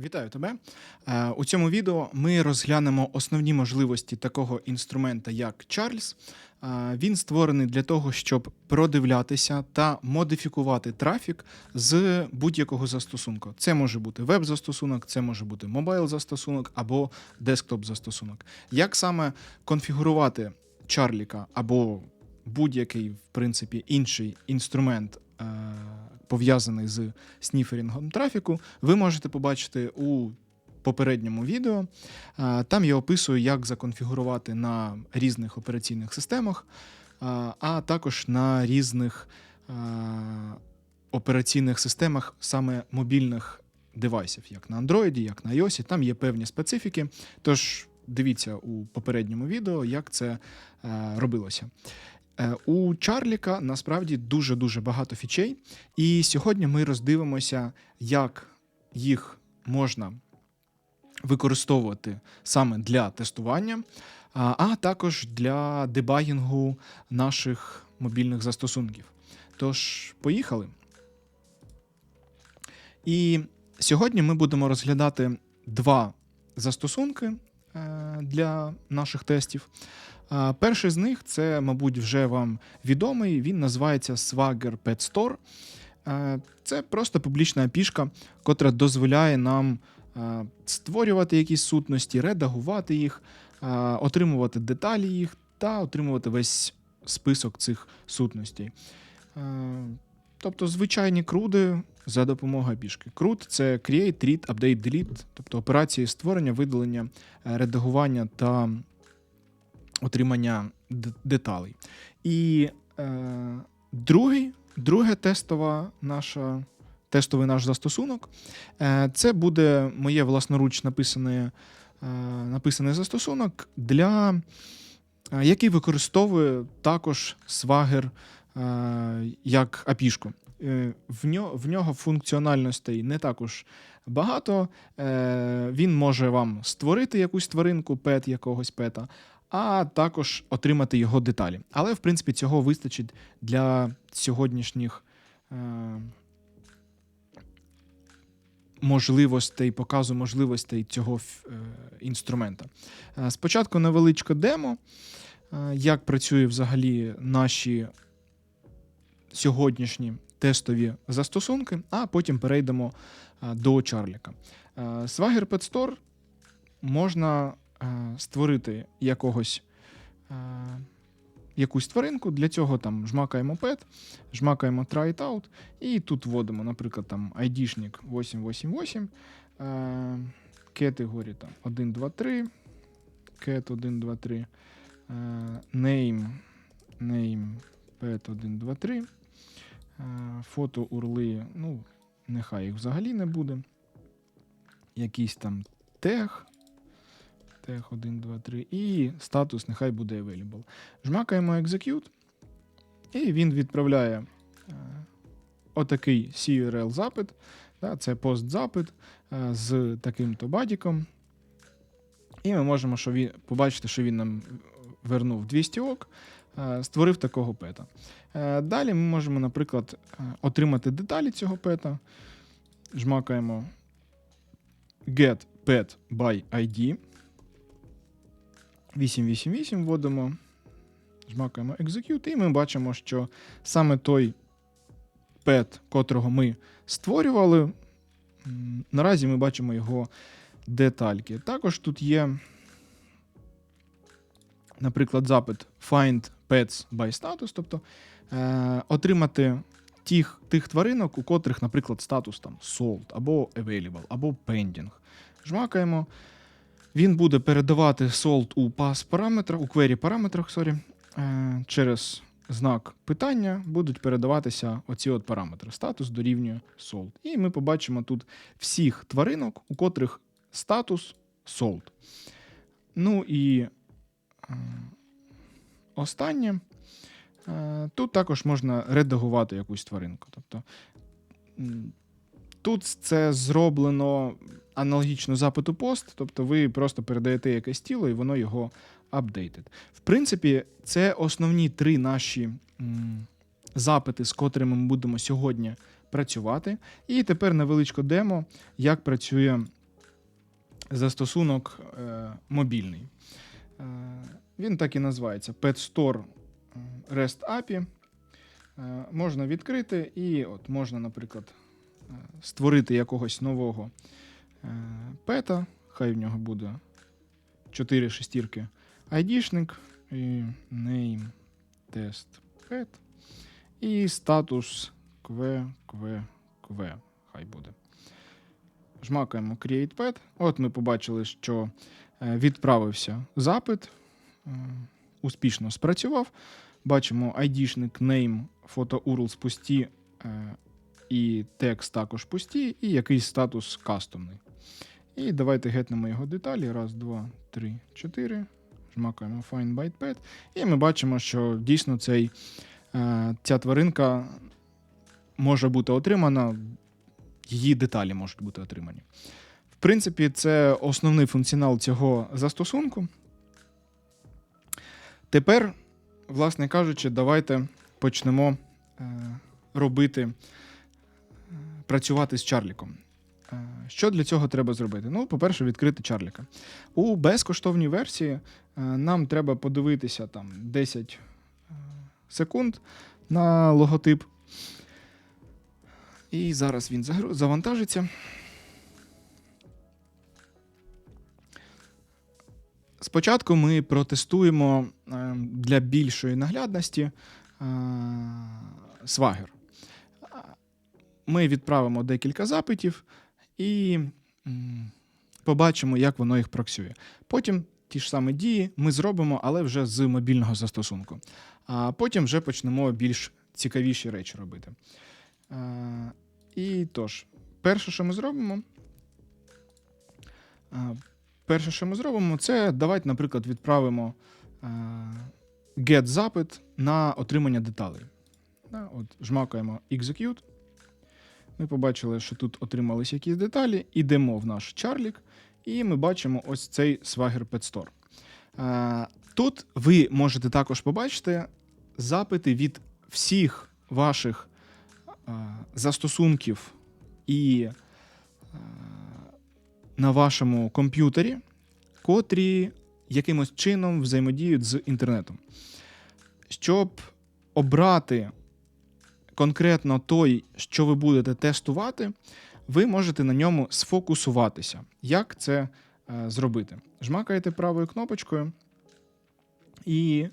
Вітаю тебе. Е, У цьому відео ми розглянемо основні можливості такого інструмента, як Charles. Е, Він створений для того, щоб продивлятися та модифікувати трафік з будь-якого застосунку. Це може бути веб-застосунок, це може бути мобайл-застосунок або десктоп-застосунок. Як саме конфігурувати Чарліка або будь-який, в принципі, інший інструмент, е, пов'язаний з сніферінгом трафіку, ви можете побачити у попередньому відео. Там я описую, як законфігурувати на різних операційних системах, а також на різних операційних системах, саме мобільних девайсів, як на Android, як на iOS. Там є певні специфіки. Тож дивіться у попередньому відео, як це робилося. Е, У Чарліка насправді дуже дуже багато фічей, і сьогодні ми роздивимося, як їх можна використовувати саме для тестування, а а також для дебагінгу наших мобільних застосунків. Тож, поїхали. І сьогодні ми будемо розглядати два застосунки е, для наших тестів. Перший з них це, мабуть, вже вам відомий. Він називається Swagger Pet Store. Це просто публічна апішка, котра дозволяє нам створювати якісь сутності, редагувати їх, отримувати деталі їх та отримувати весь список цих сутностей. Тобто звичайні круди за допомогою апішки. Крут це Create, Read, Update, Delete, тобто операції створення, видалення, редагування та отримання деталей. І е, другий, друге тестова наша, тестовий наш застосунок е, це буде моє власноруч написане, е, написаний застосунок, для, е, який використовує також Swagger як апішку. В нього, в нього функціональностей не також багато. Він може вам створити якусь тваринку, пет якогось пета, а також отримати його деталі. Але, в принципі, цього вистачить для сьогоднішніх е, можливостей, показу можливостей цього е, інструмента. Е, Спочатку невеличке демо, е, як працює взагалі наші сьогоднішні тестові застосунки, а потім перейдемо е, до Чарліка. Е, Swagger Pet Store можна створити якогось. е, Якусь тваринку, для цього там жмакаємо pet, жмакаємо try it out, і тут вводимо, наприклад, там ID-шник 888, е, категорії там 1, 2, 3, cat 1, 2, 3, е, name, name pet 1, 2, 3, е, фото урли, ну, нехай їх взагалі не буде. Якийсь там тег, тег 1, 2, 3, і статус нехай буде available. Жмакаємо execute, і він відправляє е, отакий CURL запит. Це пост-запит е, з таким-то бадіком. І ми можемо що він, побачити, що він нам вернув 200 ок, е, створив такого пета. Далі ми можемо, наприклад, отримати деталі цього пета. Жмакаємо get pet by ID. 888 вводимо, жмакаємо execute, і ми бачимо, що саме той пет, котрого ми створювали, наразі ми бачимо його детальки. Також тут є, наприклад, запит find pets by status, тобто е, отримати тих, тих тваринок, у котрих, наприклад, статус там sold, або available, або pending. Жмакаємо. Він буде передавати sold у pass параметрах, у query параметрах, sorry, е, через знак питання будуть передаватися оці от параметри. Статус дорівнює sold. І ми побачимо тут всіх тваринок, у котрих статус sold. Ну і е, останнє. Е, Тут також можна редагувати якусь тваринку. Тобто тут це зроблено аналогічно запиту пост, тобто ви просто передаєте якесь тіло і воно його апдейтить. В принципі, це основні три наші м, запити, з котрими ми будемо сьогодні працювати. І тепер невеличке демо, як працює застосунок е, мобільний. Е, він так і називається Pet Store REST API. Е, можна відкрити і от можна, наприклад, створити якогось нового е, пета. Хай в нього буде 4 шестірки айдішник і name test pet. І статус кв. Хай буде. Жмакаємо Create Pet. От ми побачили, що е, відправився запит. е, Успішно спрацював. Бачимо айдішник, name, фото URLs пусті е, і текст також пусті, і якийсь статус кастомний. І давайте гетнемо його деталі. Раз, два, три, чотири. Жмакаємо Find Byte І ми бачимо, що дійсно цей, е, ця тваринка може бути отримана, її деталі можуть бути отримані. В принципі, це основний функціонал цього застосунку. Тепер, власне кажучи, давайте почнемо е, робити, працювати з Чарліком. Е, Що для цього треба зробити? Ну, по-перше, відкрити Чарліка. У безкоштовній версії е, нам треба подивитися там 10 е, секунд на логотип. І зараз він завантажиться. Спочатку ми протестуємо для більшої наглядності Swagger. Ми відправимо декілька запитів і побачимо, як воно їх працює. Потім ті ж самі дії ми зробимо, але вже з мобільного застосунку. А потім вже почнемо більш цікавіші речі робити. І тож, перше, що ми зробимо. Перше, що ми зробимо, це давайте, наприклад, відправимо е, get запит на отримання деталей. От, жмакаємо execute. Ми побачили, що тут отримались якісь деталі. Ідемо в наш чарлік, і ми бачимо ось цей Swagger Pet Store. Е, Тут ви можете також побачити запити від всіх ваших е, застосунків і е, на вашому комп'ютері, котрі якимось чином взаємодіють з інтернетом. Щоб обрати конкретно той, що ви будете тестувати, ви можете на ньому сфокусуватися. Як це е, зробити? Жмакаєте правою кнопочкою і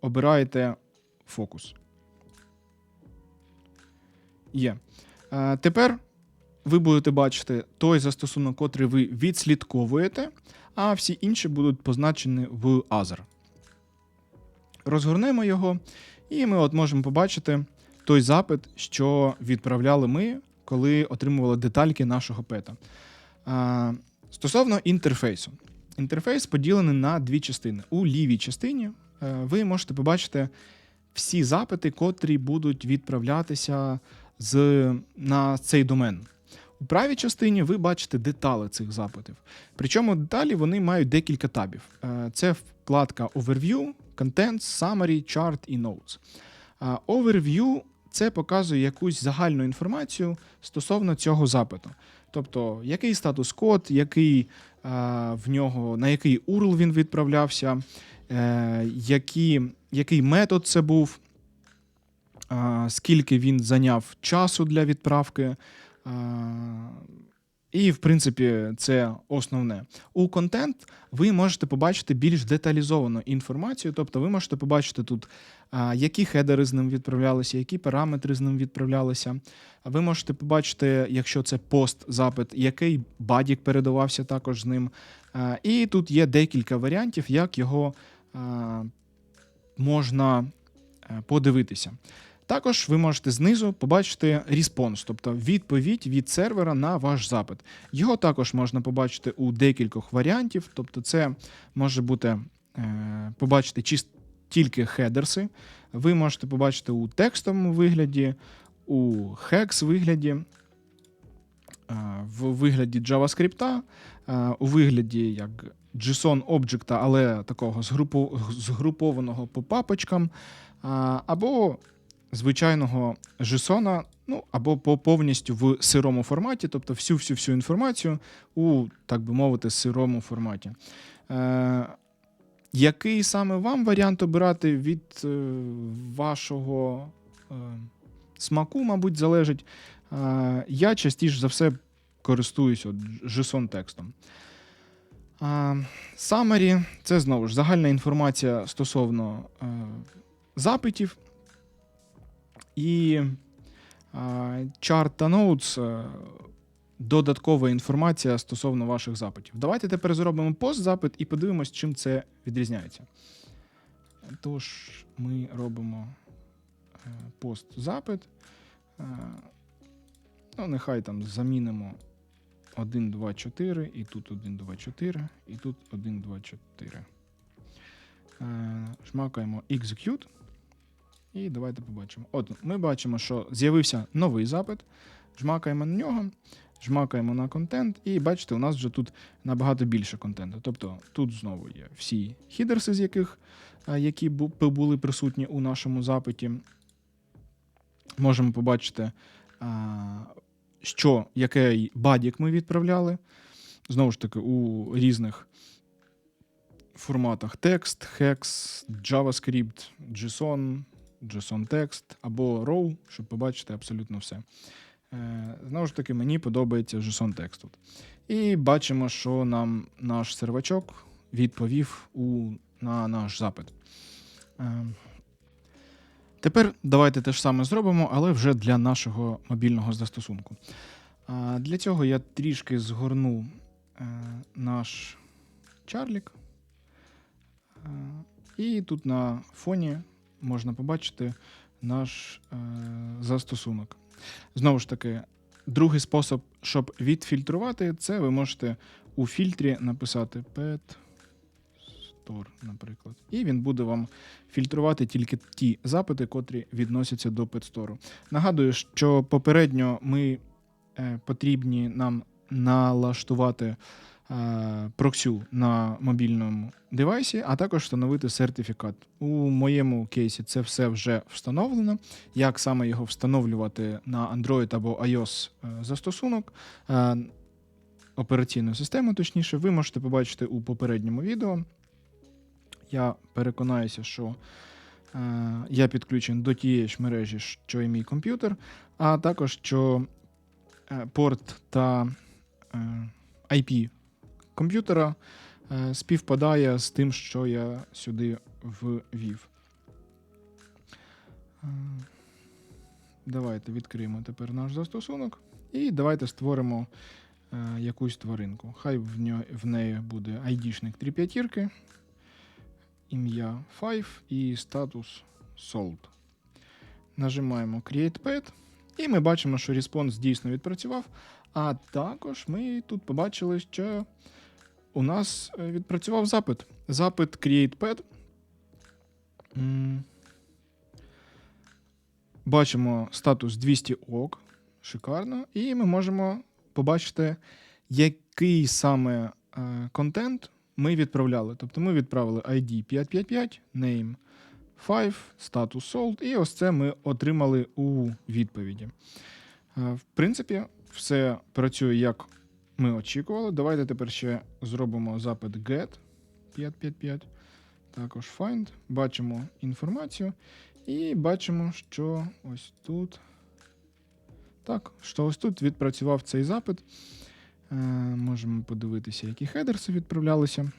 обираєте фокус. Є. Е, тепер ви будете бачити той застосунок, котрий ви відслідковуєте, а всі інші будуть позначені в Other. Розгорнемо його, і ми от можемо побачити той запит, що відправляли ми, коли отримували детальки нашого пета. А, Стосовно інтерфейсу. Інтерфейс поділений на дві частини. У лівій частині е, ви можете побачити всі запити, котрі будуть відправлятися з, на цей домен. У правій частині ви бачите деталі цих запитів. Причому деталі вони мають декілька табів. Е, Це вкладка Overview, Contents, Summary, Chart і Notes. А Overview це показує якусь загальну інформацію стосовно цього запиту. Тобто, який статус код, який е, в нього, на який URL він відправлявся, е, які, який метод це був, е, скільки він зайняв часу для відправки. Е, і, в принципі, це основне. У контент ви можете побачити більш деталізовану інформацію, тобто ви можете побачити тут, які хедери з ним відправлялися, які параметри з ним відправлялися. Ви можете побачити, якщо це пост-запит, який бадік передавався також з ним. І тут є декілька варіантів, як його можна е, подивитися. Також ви можете знизу побачити респонс, тобто відповідь від сервера на ваш запит. Його також можна побачити у декількох варіантів, тобто, це може бути е, побачити чис- тільки хедерси. Ви можете побачити у текстовому вигляді, у hex вигляді, е, в вигляді JavaScript, е, у вигляді як JSON об'єкта, але такого згрупу- згрупованого по папочкам, або звичайного JSON, ну або по повністю в сирому форматі, тобто всю всю інформацію у, так би мовити, сирому форматі. Е, який саме вам варіант обирати від е, вашого е, смаку, мабуть, залежить. Е, я частіше за все користуюсь от JSON текстом. А, Summary – це знову ж загальна інформація стосовно е, запитів. І chart та notes е, додаткова інформація стосовно ваших запитів. Давайте тепер зробимо пост-запит і подивимось, чим це відрізняється. Тож, ми робимо е, пост-запит. Е, Ну, нехай там замінимо 1, 2, 4, і тут 1, 2, 4, і тут 1, 2, 4. Е, Шмакаємо execute. І давайте побачимо. От ми бачимо, що з'явився новий запит. Жмакаємо на нього, жмакаємо на контент, і бачите, у нас вже тут набагато більше контенту. Тобто тут знову є всі хідерси, з яких, е, які були присутні у нашому запиті. Можемо побачити, що який бадік ми відправляли. Знову ж таки, у різних форматах текст, hex, JavaScript, JSON, JSON text або RAW, щоб побачити абсолютно все. Е, Знову ж таки, мені подобається JSON текст. І бачимо, що нам наш сервачок відповів у, на наш запит. Е, Тепер давайте те ж саме зробимо, але вже для нашого мобільного застосунку. Для цього я трішки згорну е, наш чарлік. І тут на фоні можна побачити наш е, застосунок. Знову ж таки, другий спосіб, щоб відфільтрувати, це ви можете у фільтрі написати pet store, наприклад. І він буде вам фільтрувати тільки ті запити, котрі відносяться до Store. Нагадую, що попередньо ми е, потрібні нам налаштувати проксю на мобільному девайсі, а також встановити сертифікат. У моєму кейсі це все вже встановлено. Як саме його встановлювати на Android або iOS е, застосунок, е, операційну систему, точніше, ви можете побачити у попередньому відео. Я переконаюся, що е, я підключений до тієї ж мережі, що і мій комп'ютер, а також що е, порт та е, IP комп'ютера е, співпадає з тим, що я сюди ввів. Е, Давайте відкриємо тепер наш застосунок і давайте створимо е, якусь тваринку. Хай в, ньо, в неї буде ID-шник 3 п'ятірки, ім'я 5 і статус sold. Нажимаємо Create Pet, і ми бачимо, що респонс дійсно відпрацював. А також ми тут побачили, що у нас е, відпрацював запит. Запит Create Pet. М. Бачимо статус 200 ок. Шикарно. І ми можемо побачити, який саме е, контент ми відправляли. Тобто ми відправили ID 555, name 5, status sold, і ось це ми отримали у відповіді. Е, В принципі, все працює як ми очікували. Давайте тепер ще зробимо запит get 555, також find. Бачимо інформацію і бачимо, що ось тут. Так, що ось тут відпрацював цей запит. Е, можемо подивитися, які хедерси відправлялися.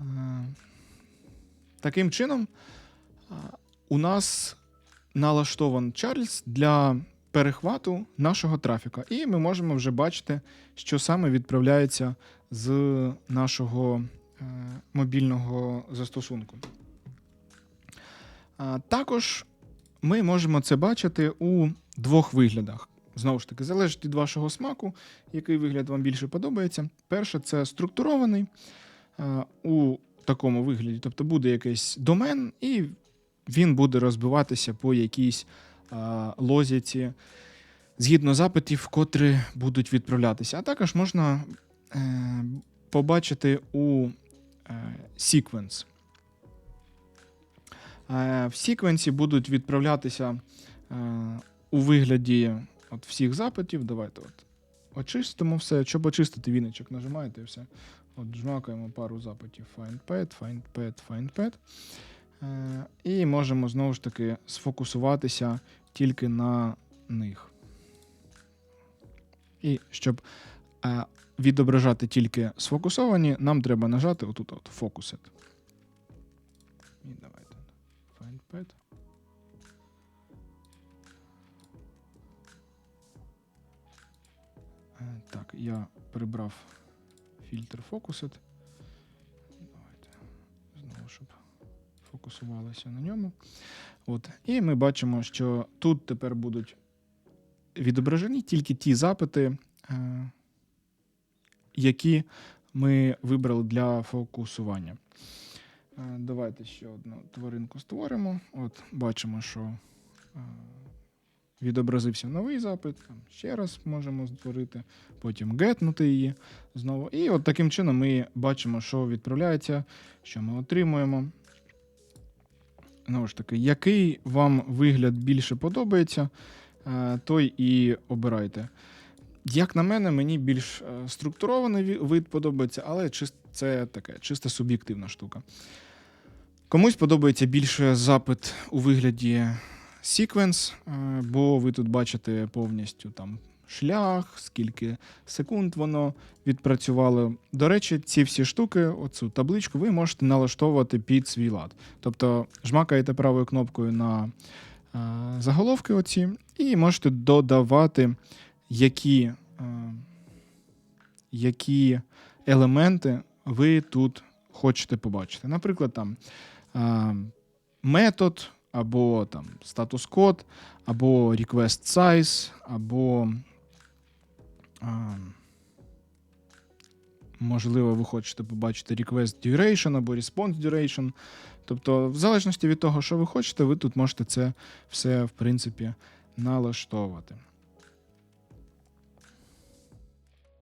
Е, таким чином, е, у нас налаштован Чарльз для перехвату нашого трафіка. І ми можемо вже бачити, що саме відправляється з нашого е, мобільного застосунку. Також ми можемо це бачити у двох виглядах. Знову ж таки, залежить від вашого смаку, який вигляд вам більше подобається. Перше, це структурований е, у такому вигляді, тобто буде якийсь домен, і він буде розбиватися по якійсь лозіці згідно запитів, котрі будуть відправлятися. А також можна е, побачити у е, sequence. Е, В секвенсі будуть відправлятися е, у вигляді от всіх запитів. Давайте от очистимо все. Щоб очистити віничок, нажимаєте і все. От жмакаємо пару запитів FindPad, FindPad, FindPad. Е, І можемо знову ж таки сфокусуватися тільки на них. І щоб е, відображати тільки сфокусовані, нам треба нажати отут от Focused. І давайте. FindPad. Е, Так, я прибрав фільтр Focused. Давайте знову, щоб фокусувалися на ньому. От. І ми бачимо, що тут тепер будуть відображені тільки ті запити, е, які ми вибрали для фокусування. Е, Давайте ще одну тваринку створимо. От бачимо, що е, відобразився новий запит. Ще раз можемо створити, потім гетнути її знову. І от таким чином ми бачимо, що відправляється, що ми отримуємо. Знову ж таки, який вам вигляд більше подобається, е, той і обирайте. Як на мене, мені більш е, структурований вид подобається, але це таке чисто суб'єктивна штука. Комусь подобається більше запит у вигляді секвенс, бо ви тут бачите повністю там шлях, скільки секунд воно відпрацювало. До речі, ці всі штуки, оцю табличку, ви можете налаштовувати під свій лад. Тобто жмакаєте правою кнопкою на е, заголовки оці, і можете додавати, які, е, які елементи ви тут хочете побачити. Наприклад, там е, метод, або там статус-код, або request size, або. Е, Можливо, ви хочете побачити request duration або response duration. Тобто, в залежності від того, що ви хочете, ви тут можете це все, в принципі, налаштовувати.